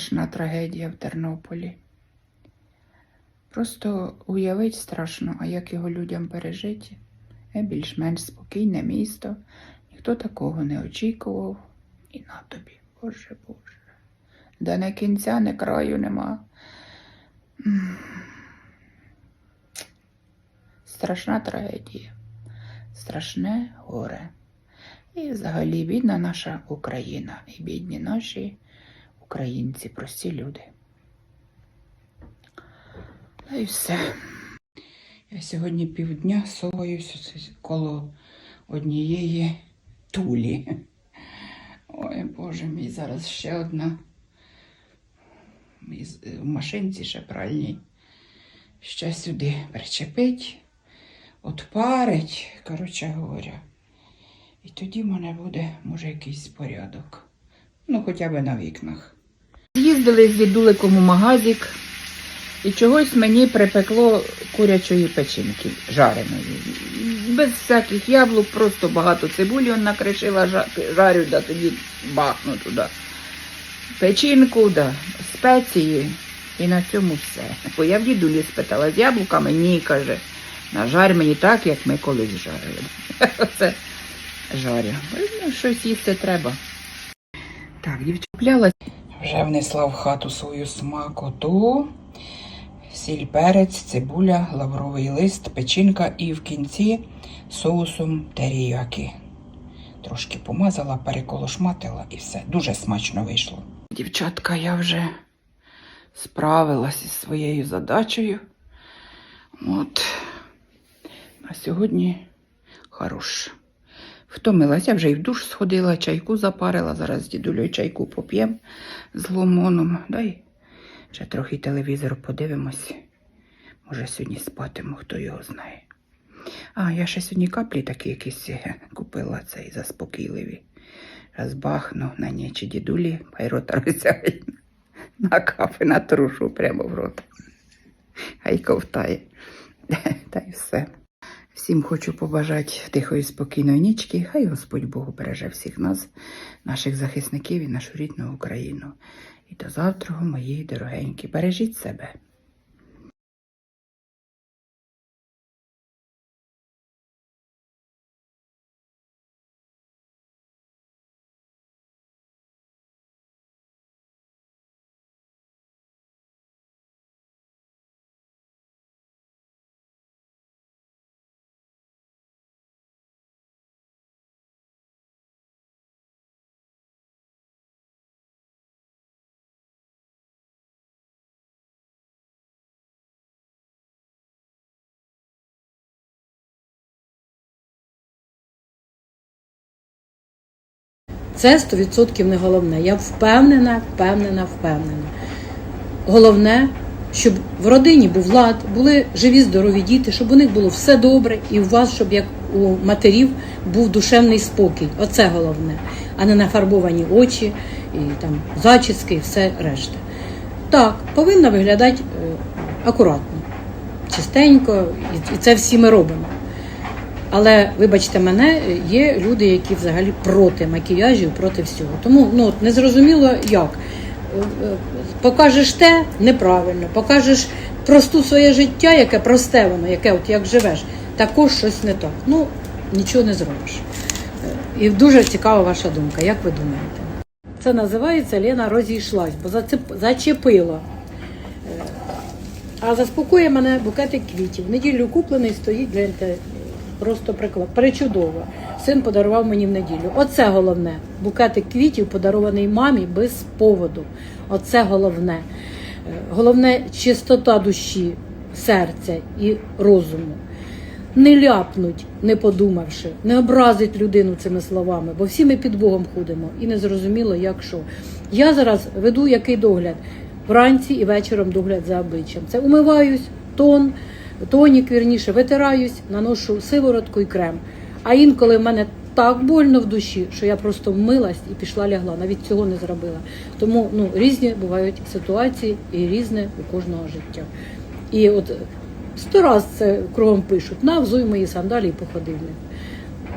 Страшна трагедія в Тернополі. Просто уявить страшно, а як його людям пережити. Е, більш-менш спокійне місто. Ніхто такого не очікував. І на тобі, Боже Боже. Де не кінця, не краю нема. Страшна трагедія, страшне горе. І взагалі бідна наша Україна і бідні наші українці, прості люди. Та й все. Я сьогодні півдня соваюся коло однієї тулі. Ой, Боже мій, зараз ще одна. В машинці ще пральній. Ще сюди причепить, отпарить, коротше говоря. І тоді в мене буде, може, якийсь порядок. Ну, хоча б на вікнах. З'їздили з дідуликом у магазик, і чогось мені припекло курячої печінки жареної. Без всяких яблук, просто багато цибулі он накришила, жарю, да тоді бахну туди. Печінку, да, спеції, і на цьому все. Бо я в дідулі спитала з яблуками, ні, каже, нажарь мені так, як ми колись жарили. Оце жарю. Ну, щось їсти треба. Так, дівчаплялась. Вже внесла в хату свою смакоту. Сіль, перець, цибуля, лавровий лист, печінка і в кінці соусом теріяки. Трошки помазала, переколошматила і все. Дуже смачно вийшло. Дівчатка, я вже справилась із своєю задачею. От. А сьогодні хорош. Втомилась, я вже і в душ сходила, чайку запарила. Зараз з дідулею чайку поп'ємо з лимоном. Дай ще трохи телевізор подивимось. Може, сьогодні спатиму, хто його знає. А, я ще сьогодні каплі такі якісь е, купила цей заспокійливі. Розбахну на нічі дідулі, хай рота розтягає. На кафе натрушу прямо в рот. Хай ковтає. Та й все. Всім хочу побажати тихої спокійної нічки. Хай Господь Богу береже всіх нас, наших захисників і нашу рідну Україну. І до завтра, мої дорогенькі, бережіть себе. Це 100% не головне. Я впевнена, впевнена, впевнена. Головне, щоб в родині був лад, були живі, здорові діти, щоб у них було все добре, і у вас, щоб як у матерів був душевний спокій. Оце головне, а не нафарбовані очі, і там зачіски, і все решта. Так, повинна виглядати е, акуратно, чистенько, і- і це всі ми робимо. Але вибачте мене, є люди, які взагалі проти макіяжів, проти всього. Тому ну от не зрозуміло як. Покажеш те неправильно, покажеш просту своє життя, яке просте воно, яке от як живеш, також щось не так. Ну нічого не зробиш. І дуже цікава ваша думка. Як ви думаєте? Це називається Лена розійшлась, бо зачепила. Е, А заспокоює мене букетик квітів. В неділю куплений стоїть гляньте, просто приклад. Причудово. Син подарував мені в неділю. Оце головне. Букетик квітів подарований мамі без поводу. Оце головне. Е, Головне чистота душі, серця і розуму. Не ляпнуть, не подумавши, не образить людину цими словами, бо всі ми під Богом ходимо і не зрозуміло, як що. Я зараз веду який догляд вранці і вечором догляд за обличчям. Це умиваюсь, тон, тонік, вірніше, витираюсь, наношу сиворотку і крем. А інколи в мене так больно в душі, що я просто вмилась і пішла лягла. Навіть цього не зробила. Тому ну, різні бувають ситуації і різне у кожного життя. І от сто раз це кругом пишуть: на, взуй мої сандалі і походи в них.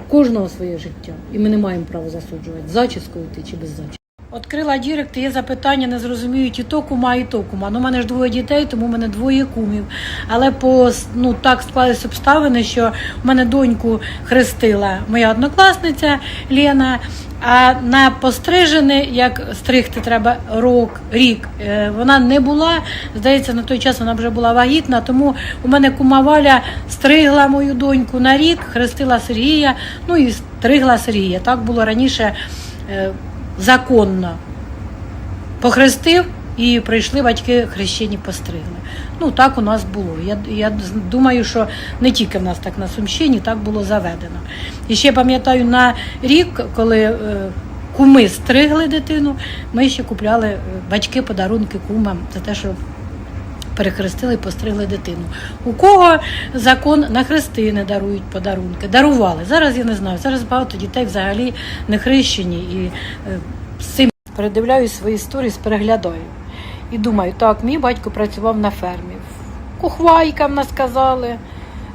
Кожного своє життя. І ми не маємо права засуджувати, зачіскою ти чи без зачіски. Відкрила дірект, є запитання, не зрозуміють і то кума, і то кума. Ну, у мене ж двоє дітей, тому в мене двоє кумів. Але по ну так склались обставини, що в мене доньку хрестила моя однокласниця Лена. А на пострижене, як стригти треба рок, рік, е, вона не була. Здається, на той час вона вже була вагітна, тому у мене кума Валя стригла мою доньку на рік, хрестила Сергія, ну і стригла Сергія. Так було раніше е, законно. Похрестив і прийшли батьки хрещені постригли. Ну так у нас було. Я, я думаю, що не тільки в нас так на Сумщині, так було заведено. І ще пам'ятаю, на рік, коли е, куми стригли дитину, ми ще купляли е, батьки подарунки кумам за те, що перехрестили і постригли дитину. У кого закон на хрестини дарують подарунки? Дарували. Зараз я не знаю. Зараз багато дітей взагалі не хрещені і е, з цим передивляю свої історії, переглядаю. І думаю, так, мій батько працював на фермі. Кухвайка в нас казали,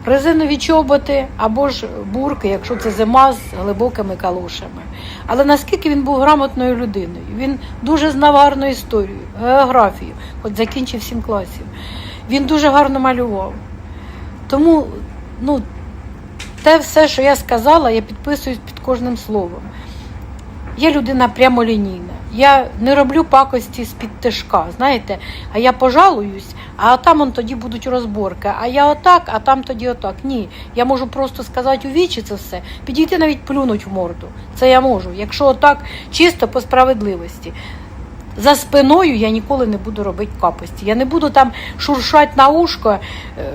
резинові чоботи або ж бурки, якщо це зима з глибокими калошами. Але наскільки він був грамотною людиною, він дуже знав гарну історію, географію, от закінчив сім класів. Він дуже гарно малював. Тому, ну, те все, що я сказала, я підписуюсь під кожним словом. Я людина прямолінійна. Я не роблю пакості з-під тишка, знаєте, а я пожалуюсь, а там он тоді будуть розборки. А я отак, а там тоді отак. Ні. Я можу просто сказати у вічі це все, підійти навіть плюнуть в морду. Це я можу. Якщо отак чисто по справедливості. За спиною я ніколи не буду робити капості. Я не буду там шуршати на ушко, е,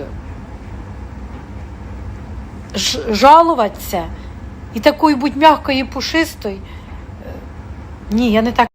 жалуватися і такою будь м'якою і пушистою. Ні, я не так.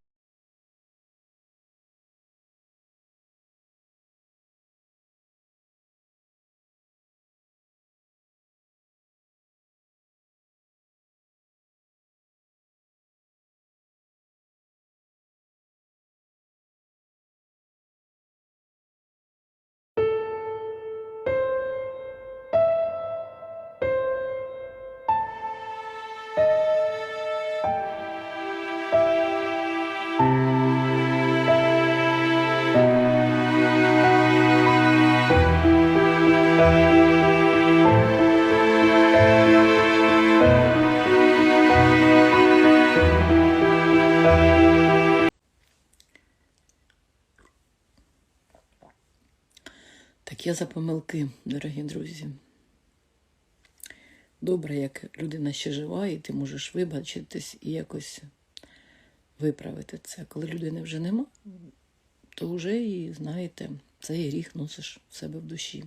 Так я за помилки, дорогі друзі. Добре, як людина ще жива, і ти можеш вибачитись і якось виправити це. Коли людини вже нема, то вже і знаєте, цей гріх носиш в себе в душі.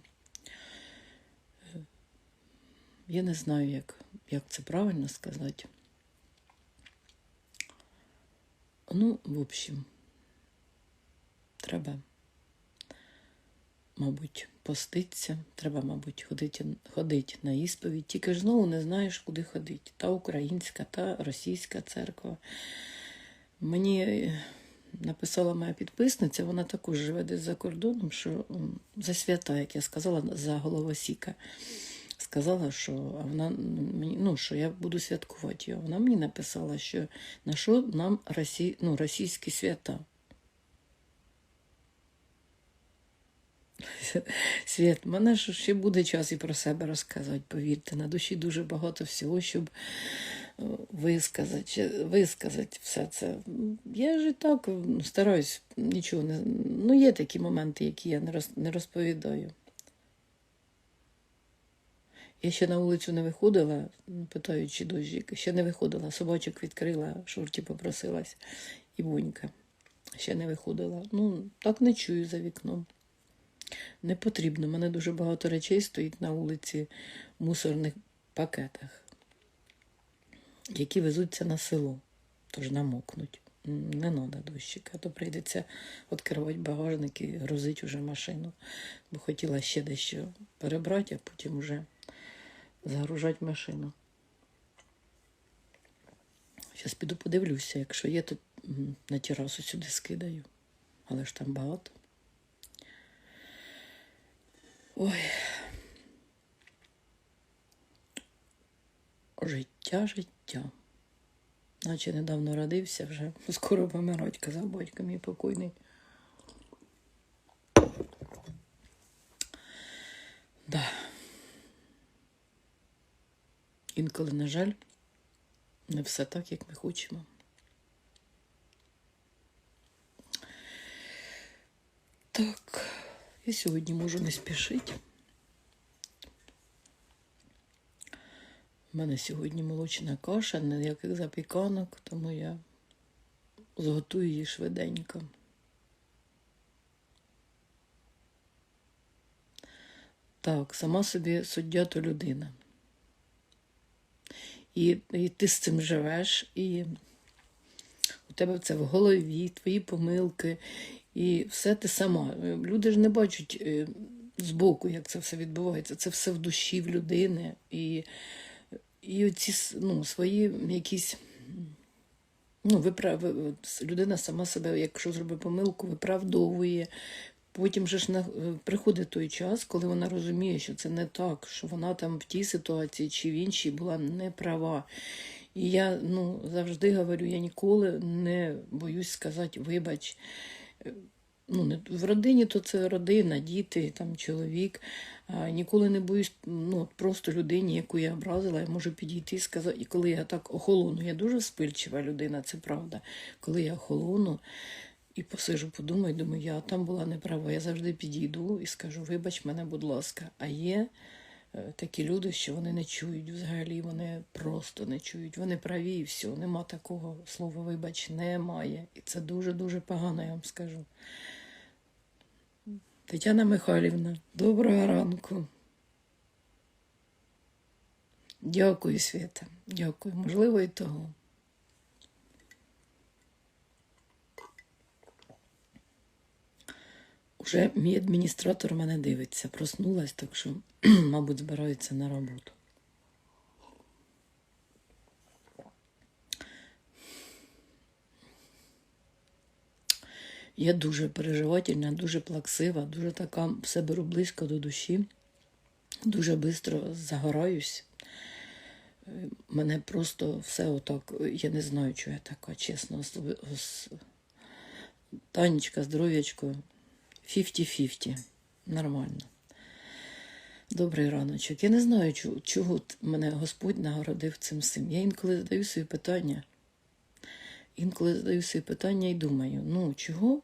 Я не знаю, як, як це правильно сказати. Ну, в общем, треба мабуть, поститься, треба, мабуть, ходити, ходити на ісповідь. Тільки ж знову не знаєш, куди ходити. Та українська, та російська церква. Мені е, написала моя підписниця, вона також живе десь за кордоном, що за свята, як я сказала, за головосіка. Сказала, що вона мені, ну, що я буду святкувати його. Вона мені написала, що на що нам росі, ну, російські свята. Світ, мене ж ще буде час і про себе розказувати, повірте. На душі дуже багато всього, щоб е, висказати, висказати все це. Я ж і так стараюсь нічого не. Ну, є такі моменти, які я не розповідаю. Я ще на вулицю не виходила, питаючи дощик, ще не виходила. Собачок відкрила, шурті попросилась і бунька. Ще не виходила. Ну, так не чую за вікном. Не потрібно. Мене дуже багато речей стоїть на вулиці в мусорних пакетах, які везуться на село, тож намокнуть. Не треба дощика, то прийдеться відкривати багажник і грузити вже машину. Бо хотіла ще дещо перебрати, а потім вже загружати машину. Зараз піду подивлюся, якщо є, то на терасу сюди скидаю. Але ж там багато. Ой. Життя, життя. наче недавно родився, вже скоро помирать, казав батько мій покойний. Да. Інколи, на жаль, не все так, як ми хочемо. Так, я сьогодні можу не спішити. У мене сьогодні молочна каша, ніяких запіканок, тому я зготую її швиденько. Так, сама собі суддя то людина. І, і ти з цим живеш, і у тебе це в голові, твої помилки, і все ти сама. Люди ж не бачать е, збоку, як це все відбувається. Це все в душі в людини. І, і оці ну, свої якісь. Ну, виправ... людина сама себе, якщо зробить помилку, виправдовує. Потім же ж е, приходить той час, коли вона розуміє, що це не так, що вона там в тій ситуації чи в іншій була не права. І я ну, завжди говорю, я ніколи не боюсь сказати вибач. Ну, в родині то це родина, діти, там, чоловік. Ніколи не боюсь ну, просто людині, яку я образила, я можу підійти і сказати. І коли я так охолону, я дуже спильчива людина, це правда. Коли я охолону і посижу, подумаю, думаю, я там була неправа. Я завжди підійду і скажу, вибач мене, будь ласка. А є такі люди, що вони не чують взагалі, вони просто не чують. Вони праві і все. Нема такого слова вибач, немає. І це дуже-дуже погано, я вам скажу. Тетяна Михайлівна, доброго ранку. Дякую, Свята. Дякую. Можливо, і того. Уже мій адміністратор мене дивиться, проснулась, так що, мабуть, збирається на роботу. Я дуже переживательна, дуже плаксива, дуже така все беру близько до душі, дуже швидко загораюсь. Мене просто все отак, я не знаю, чого я така, чесно. Танечка, здоров'ячко, 50-50. Нормально. Добрий раночок. Я не знаю, чого, мене Господь нагородив цим всім. Я інколи задаю собі питання. Інколи задаю собі питання і думаю, ну чого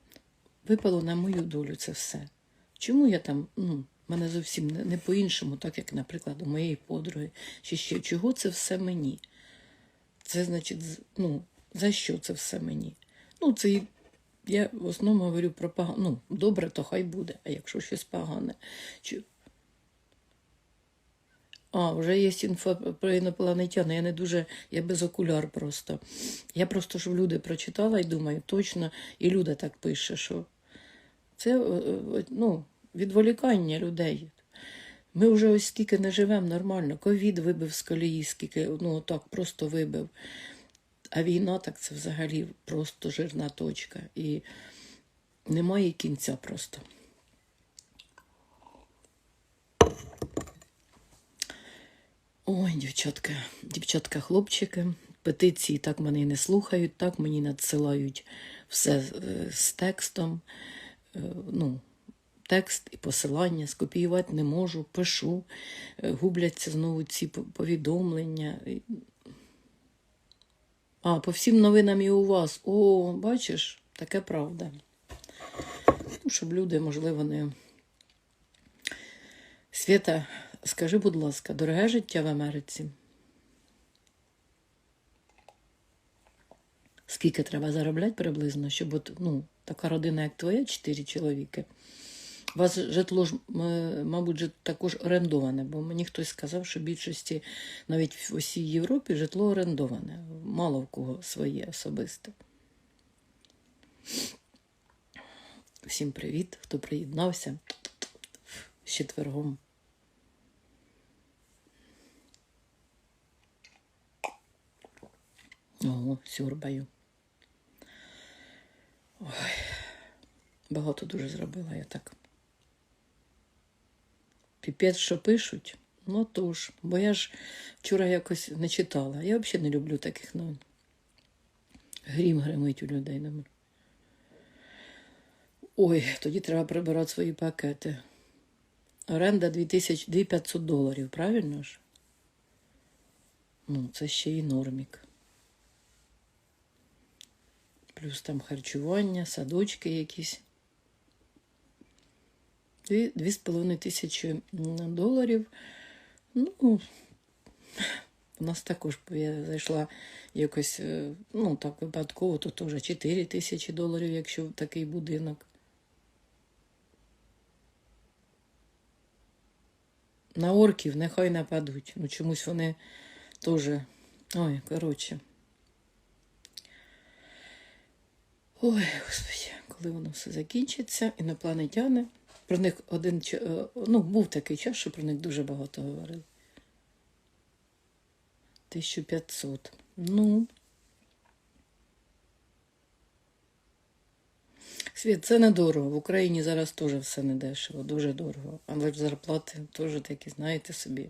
випало на мою долю це все? Чому я там, ну, мене зовсім не, не по-іншому, так як, наприклад, у моєї подруги, чи ще чого це все мені? Це значить, ну, за що це все мені? Ну, це я в основному говорю про погане. Ну, добре, то хай буде, а якщо щось погане. Чи... А, вже є інфа про інопланетян. Я не дуже, я без окуляр просто. Я просто в люди прочитала і думаю, точно, і Люда так пише, що це е, е, ну, відволікання людей. Ми вже ось скільки не живемо нормально. Ковід вибив з колії, скільки, ну так просто вибив. А війна так це взагалі просто жирна точка. І немає кінця просто. Ой, дівчатка, дівчатка, хлопчики, петиції так мене не слухають, так мені надсилають все е, з текстом. Е, Ну, текст і посилання скопіювати не можу, пишу, е, губляться знову ці повідомлення. А, по всім новинам і у вас. О, бачиш, таке правда. Ну, щоб люди, можливо, не. Свята, скажи, будь ласка, дороге життя в Америці? Скільки треба заробляти приблизно, щоб от, ну, така родина, як твоя, чотири чоловіки. У вас житло ж, мабуть, також орендоване, бо мені хтось сказав, що в більшості, навіть в усій Європі, житло орендоване. Мало в кого своє особисте. Всім привіт, хто приєднався з четвергом. Ого, сьорбаю. Ой, багато дуже зробила я так. Піпець, що пишуть, ну то ж, бо я ж вчора якось не читала. Я взагалі не люблю таких новин. Грім гримить у людей на мене. Ой, тоді треба прибирати свої пакети. Оренда 2500 доларів, правильно ж? Ну, це ще й нормік. Плюс там харчування, садочки якісь. Дві, дві з половиною тисячі доларів. Ну, у нас також я зайшла якось, е, ну так випадково, то теж 4 тисячі доларів, якщо такий будинок. На орків нехай нападуть. Ну чомусь вони теж. Ой, коротше. Ой, господи, коли воно все закінчиться, інопланетяни. Про них один е, ну, був такий час, що про них дуже багато говорили. 1500. Ну. Світ, це недорого. В Україні зараз теж все не дешево, дуже дорого. Але ж зарплати теж такі, знаєте собі.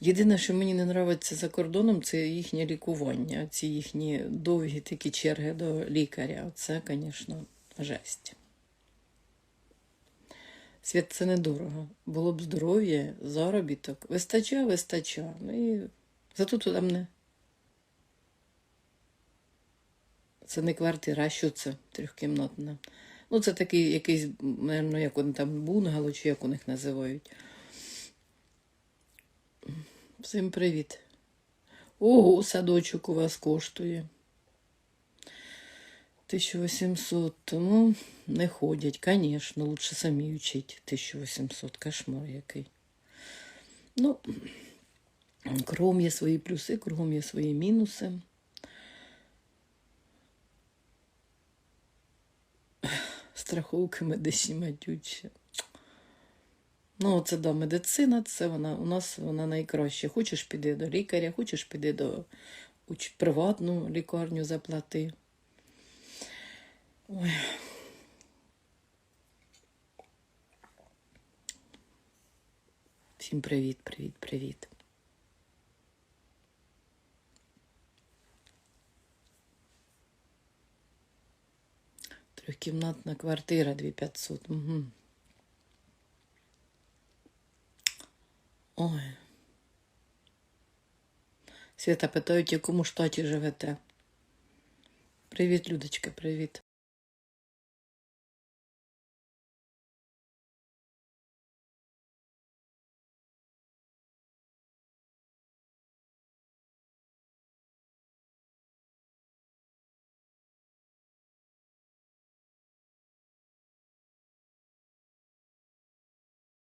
Єдине, що мені не подобається за кордоном, це їхнє лікування. Ці їхні довгі такі черги до лікаря. Це, звісно, жесть. Світ це недорого. Було б здоров'я, заробіток. Вистача, вистача. Ну і зато туди мене. Це не квартира, а що це трьохкімнатна. Ну, це такий якийсь, мабуть, як вони там бунгало, чи як у них називають. Всім привіт. Ого, садочок у вас коштує. 1800. Ну, не ходять, звісно, лучше самі вчить. 1800, кошмар який. Ну, кругом є свої плюси, кругом є свої мінуси. Страховки медичні матючі. Ну, це да, медицина, це вона у нас вона найкраща. Хочеш піди до лікаря, хочеш піди до приватну лікарню заплати. Ой. Всім привіт, привіт, привіт. Трьохкімнатна квартира 2500. Угу. Ой. Свята питають, в якому штаті живете. Привіт, Людочка, привіт.